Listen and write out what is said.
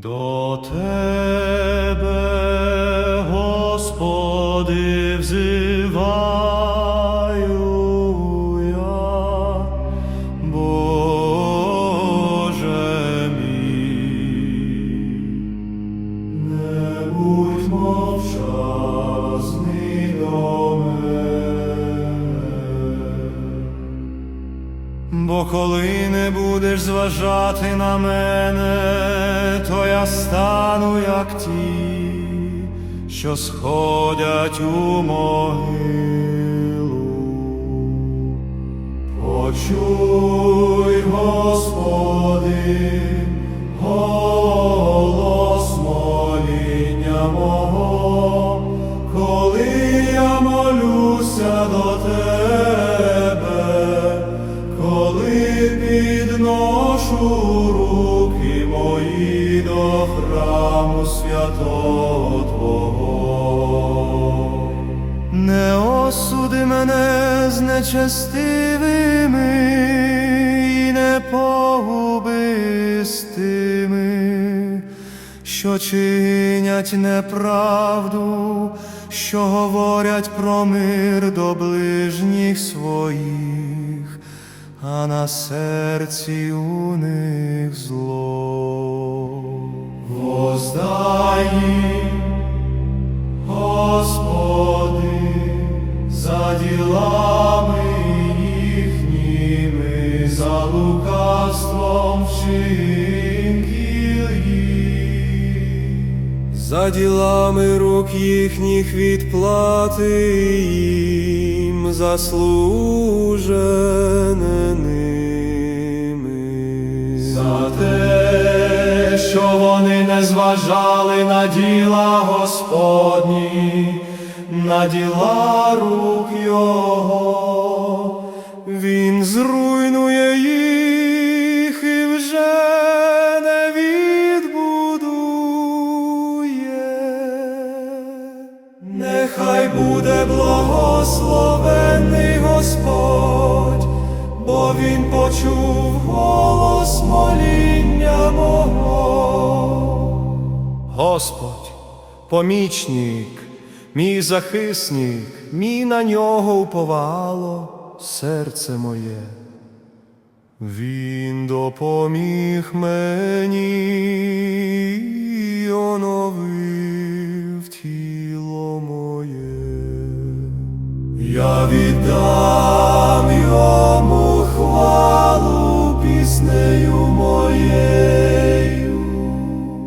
До тебе, Господи, взиваю Бо коли не будеш зважати на мене, то я стану як ті, що сходять у могилу. Почуй, Господи, голос підношу руки мої до храму святого Твого. Не осуди мене з нечестивими і не погуби з тими, що чинять неправду, що говорять про мир до ближніх своїх, а на серці у них зло. Воздай Господи, за ділами їхніми, за лукавством вчинків. За ділами рук їхніх відплати їм заслужене ними. За те, що вони не зважали на діла Господні, на діла рук Його, Він зруйнує їх Нехай буде благословений Господь, бо Він почув голос моління мого. Господь, помічник, мій захисник, мій на нього уповало серце моє. Він допоміг мені Я віддав.